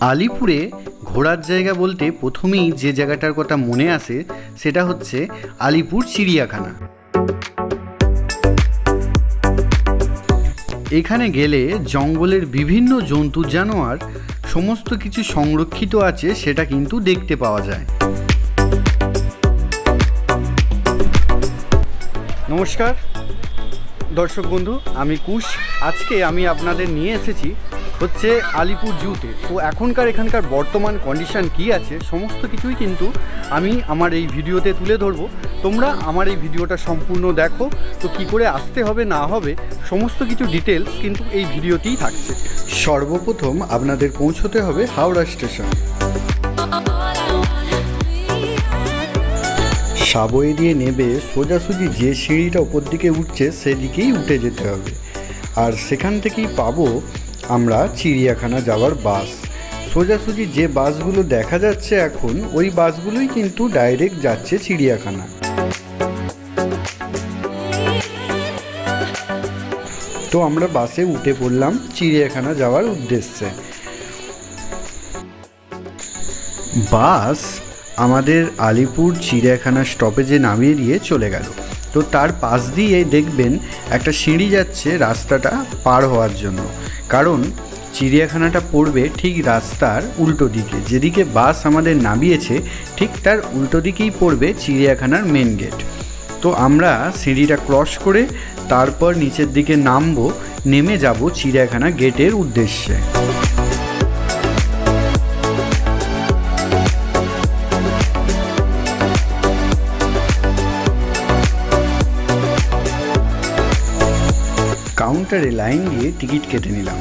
আলিপুরে ঘোরার জায়গা বলতে প্রথমেই যে জায়গাটার কথা মনে আসে, সেটা হচ্ছে আলিপুর চিড়িয়াখানা। এখানে গেলে জঙ্গলের বিভিন্ন জন্তু, জানোয়ার, সমস্ত কিছু সংরক্ষিত আছে, সেটা কিন্তু দেখতে পাওয়া যায়। নমস্কার। দর্শক বন্ধু, আমি কুশ। আজকে আমি আপনাদের নিয়ে এসেছি হচ্ছে আলিপুর জুতে। তো এখনকার, এখানকার বর্তমান কন্ডিশন কি আছে, সমস্ত কিছুই কিন্তু আমি আমার এই ভিডিওতে তুলে ধরবো। তোমরা আমার এই ভিডিওটা সম্পূর্ণ দেখো, তো কি করে আসতে হবে, না হবে, সমস্ত কিছু ডিটেলস কিন্তু এই ভিডিওতেই থাকছে। সর্বপ্রথম আপনাদের পৌঁছতে হবে হাওড়া স্টেশন। সাবয়ে দিয়ে নেবে সোজাসুজি যে সিঁড়িটা ওপর দিকে উঠছে, সেদিকেই উঠে যেতে হবে। আর সেখান থেকেই পাবো আমরা চিড়িয়াখানা যাওয়ার বাস। সোজাসুজি যে বাসগুলো দেখা যাচ্ছে এখন, ওই বাসগুলোই কিন্তু ডাইরেক্ট যাচ্ছে চিড়িয়াখানা। তো আমরা বাসে উঠে পড়লাম চিড়িয়াখানা যাওয়ার উদ্দেশ্যে। বাস আমাদের আলিপুর চিড়িয়াখানা স্টপেজে নামিয়ে দিয়ে চলে গেল। তো তার পাশ দিয়ে দেখবেন একটা সিঁড়ি যাচ্ছে রাস্তাটা পার হওয়ার জন্য। কারণ চিড়িয়াখানাটা পড়বে ঠিক রাস্তার উল্টো দিকে। যেদিকে বাস আমাদের নামিয়েছে, ঠিক তার উল্টো দিকেই পড়বে চিড়িয়াখানার মেন গেট তো আমরা সিঁড়িটা ক্রস করে তারপর নিচের দিকে নামবো, নেমে যাব চিড়িয়াখানা গেটের উদ্দেশ্যে। কাউন্টারে লাইন দিয়ে টিকিট কেটে নিলাম।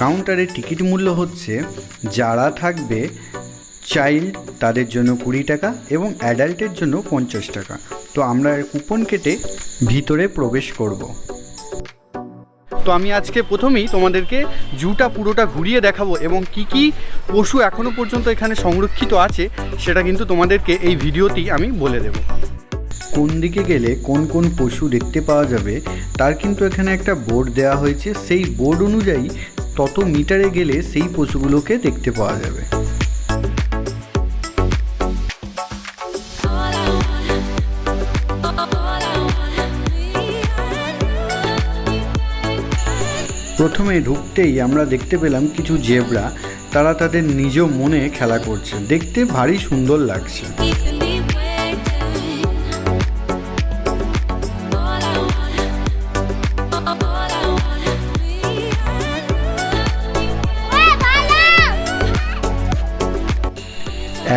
কাউন্টারে টিকিট মূল্য হচ্ছে যারা থাকবে চাইল্ড তাদের জন্য কুড়ি টাকা এবং অ্যাডাল্টের জন্য পঞ্চাশ টাকা। তো আমরা কুপন কেটে ভিতরে প্রবেশ করব। তো আমি আজকে প্রথমেই তোমাদেরকে জুটা পুরোটা ঘুরিয়ে দেখাবো এবং কি কি পশু এখনও পর্যন্ত এখানে সংরক্ষিত আছে সেটা কিন্তু তোমাদেরকে এই ভিডিওতেই আমি বলে দেবো। কোন দিকে গেলে কোন কোন পশু দেখতে পাওয়া যাবে, তার কিন্তু এখানে একটা বোর্ড দেওয়া হয়েছে। সেই বোর্ড অনুযায়ী তত মিটারে গেলে সেই পশুগুলোকে দেখতে পাওয়া যাবে। প্রথমে ঢুকতেই আমরা দেখতে পেলাম কিছু জেব্রা, তারা তাদের নিজ মনে খেলা করছে। দেখতে ভারী সুন্দর লাগছে।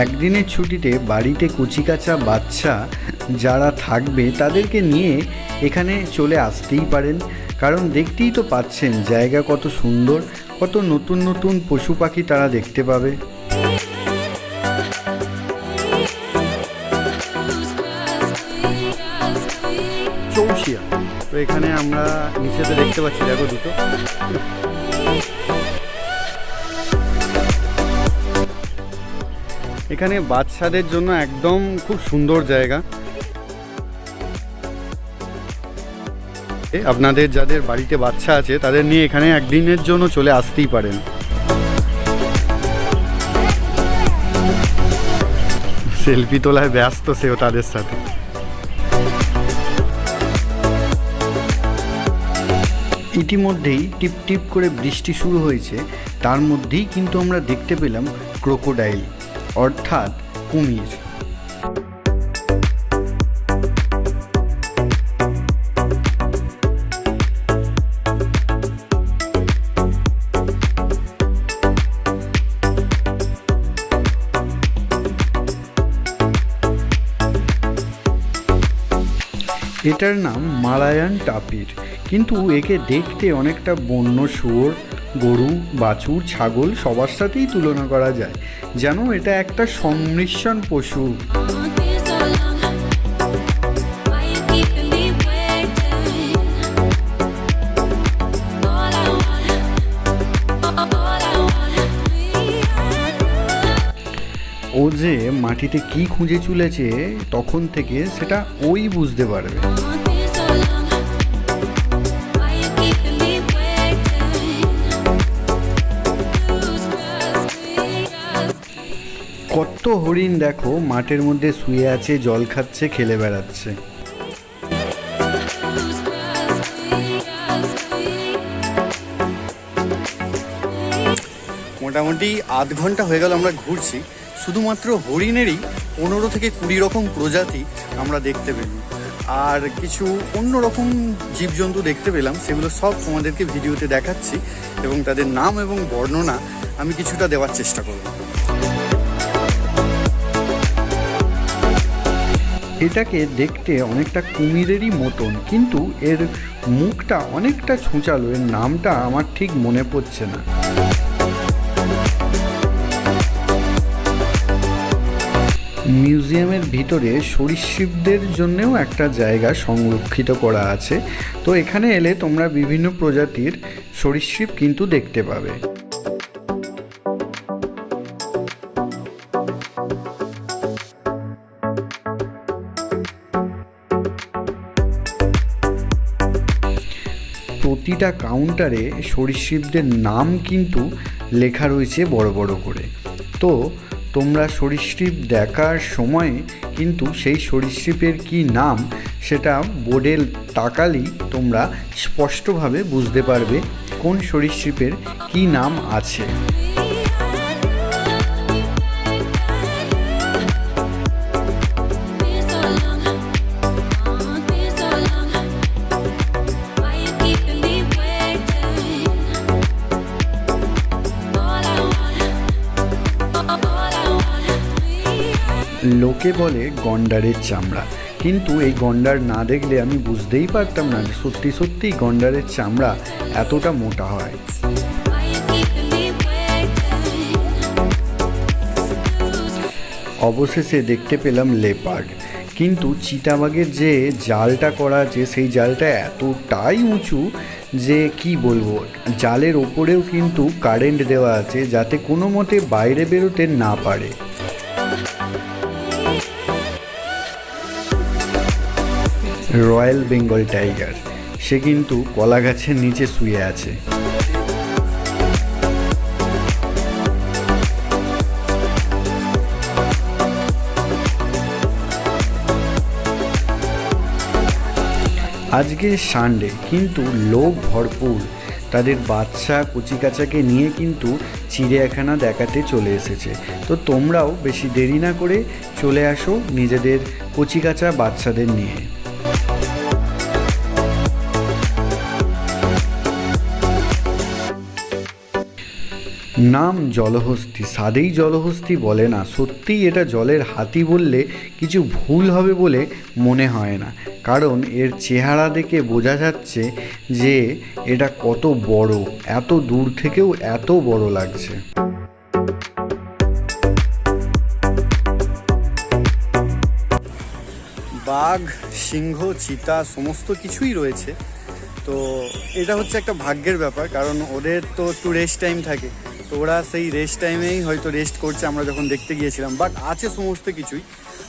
একদিনের ছুটিতে বাড়িতে কুচিকাচা বাচ্চা যারা থাকবে তাদেরকে নিয়ে এখানে চলে আসতেই পারেন। কারণ দেখতেই তো পাচ্ছেন জায়গা কত সুন্দর, কত নতুন নতুন পশু পাখি তারা দেখতে পাবে। তো এখানে আমরা নিচেতে দেখতে পাচ্ছি, দেখো দুটো। এখানে বাচ্চাদের জন্য একদম খুব সুন্দর জায়গা। আপনাদের যাদের বাড়িতে বাচ্চা আছে, তাদের নিয়ে এখানে একদিনের জন্য চলে আসতেই পারেন। সেলফি তোলায় ব্যস্ত সেও তাদের সাথে। ইতিমধ্যেই টিপ টিপ করে বৃষ্টি শুরু হয়েছে, তার মধ্যেই কিন্তু আমরা দেখতে পেলাম ক্রোকোডাইল। অর্থাৎ কুমির। এটার নাম মালায়ান টাপির। কিন্তু একে দেখতে অনেকটা বন্য শুয়োর, গরু, বাছুর, ছাগল সবার সাথেই তুলনা করা যায়। যেন এটা একটা সংমিশ্রণ পশু। ও যে মাটিতে কি খুঁজে চলেছে, তখন থেকে সেটা ওই বুঝতে পারবে। কত হরিণ দেখো, মাঠের মধ্যে শুয়ে আছে, জল খাচ্ছে, খেলে বেড়াচ্ছে। মোটামুটি আধ ঘণ্টা হয়ে গেল আমরা ঘুরছি। শুধুমাত্র হরিণেরই পনেরো থেকে কুড়ি রকম প্রজাতি আমরা দেখতে পেলাম। আর কিছু অন্য রকম জীবজন্তু দেখতে পেলাম, সেগুলো সব তোমাদেরকে ভিডিওতে দেখাচ্ছি এবং তাদের নাম এবং বর্ণনা আমি কিছুটা দেওয়ার চেষ্টা করব। এটাকে দেখতে অনেকটা কুমিরেরই মতন, কিন্তু এর মুখটা অনেকটা ছুঁচালো, এর নামটা আমার ঠিক মনে পড়ছে না। মিউজিয়ামের ভিতরে সরীসৃপদের জন্যেও একটা জায়গা সংরক্ষিত করা আছে। তো এখানে এলে তোমরা বিভিন্ন প্রজাতির সরীসৃপ কিন্তু দেখতে পাবে। প্রতিটা কাউন্টারে সরীসৃপদের নাম কিন্তু লেখা রয়েছে বড় বড় করে। তো তোমরা সরীসৃপ দেখার সময় কিন্তু সেই সরীসৃপের কি নাম সেটা বোর্ডে তাকালেই তোমরা স্পষ্টভাবে বুঝতে পারবে কোন সরীসৃপের কি নাম আছে। লোকে বলে গন্ডারের চামড়া। কিন্তু এই গন্ডার না দেখলে আমি বুঝতেই পারতাম না সত্যি সত্যি গন্ডারের চামড়া এতটা মোটা হয়? অবশেষে দেখতে পেলাম লেপার্ড। কিন্তু চিতাবাগের যে জালটা করা আছে, সেই জালটা এতটাই উঁচু যে কি বলব, জালের ওপরেও কিন্তু কারেন্ট দেওয়া আছে যাতে কোনো মতে বাইরে বেরোতে না পারে। Royal Bengal tiger. সে কিন্তু কলা গাছের নিচে শুয়ে আছে। আজকে সানডে, কিন্তু লোক ভরপুর। তাদের বাচ্চা কচিকাচাকে নিয়ে কিন্তু চিড়িয়াখানা দেখাতে চলে এসেছে। তো তোমরাও বেশি দেরি না করে চলে আসো নিজেদের কচিকাচা বাচ্চাদের নিয়ে। নাম জলহস্তি, সাদেই জলহস্তি বলে না। সত্যিই এটা জলের হাতি বললে কিছু ভুল হবে বলে মনে হয় না। কারণ এর চেহারা দেখে বোঝা যাচ্ছে যে এটা কত বড়, এত দূর থেকেও এত বড় লাগছে। বাঘ, সিংহ, চিতা সমস্ত কিছুই রয়েছে। তো এটা হচ্ছে একটা ভাগ্যের ব্যাপার, কারণ ওদের তো একটু রেস্ট টাইম থাকে। তো ওরা সেই রেস্ট টাইমেই হয়তো রেস্ট করছে, আমরা যখন দেখতে গিয়েছিলাম। বাট আছে সমস্ত কিছুই।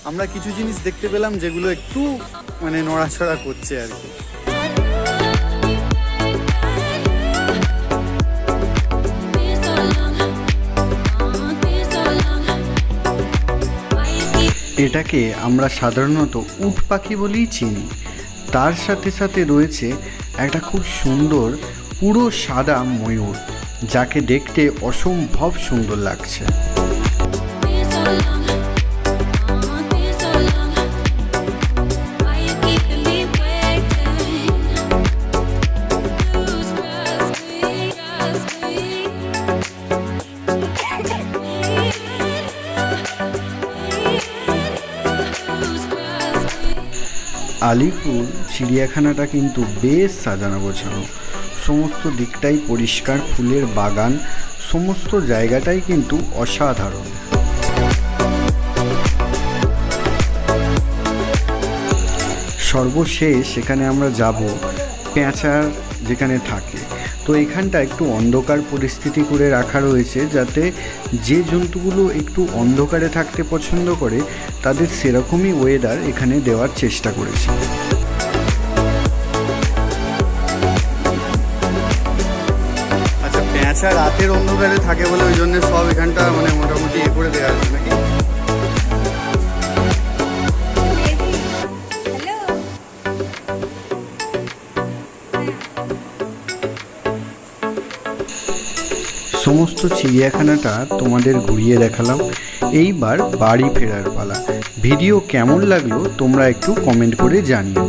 আমরা কিছু জিনিস দেখতে পেলাম যেগুলো একটু মানে নড়াচড়া করছে আর কি। এটাকে আমরা সাধারণত উট পাখি বলেই চিনি। তার সাথে সাথে রয়েছে একটা খুব সুন্দর পুরো সাদা ময়ূর। যাকে দেখতে অসম্ভব সুন্দর লাগছে। আলিপুর চিড়িয়াখানাটা কিন্তু বেশ সাজানো গোছানো। সমস্ত দিকটাই পরিষ্কার, ফুলের বাগান, সমস্ত জায়গাটাই কিন্তু অসাধারণ। সর্বশেষ সেখানে আমরা যাব পেঁচার যেখানে থাকে। তো এখানটা একটু অন্ধকার পরিস্থিতি করে রাখা রয়েছে যাতে যে জন্তুগুলো একটু অন্ধকারে থাকতে পছন্দ করে, তাদের সেরকমই ওয়েদার এখানে দেওয়ার চেষ্টা করেছে। আচ্ছা রাতের অন্ধকারে থাকে বলে ওই জন্য সব এখানটা মানে মোটামুটি এ করে দেওয়া হয়েছে নাকি? সমস্ত চিড়িয়াখানাটা তোমাদের ঘুরিয়ে দেখালাম। এইবার বাড়ি ফেরার পালা। ভিডিও কেমন লাগল তোমরা একটু কমেন্ট করে জানিও।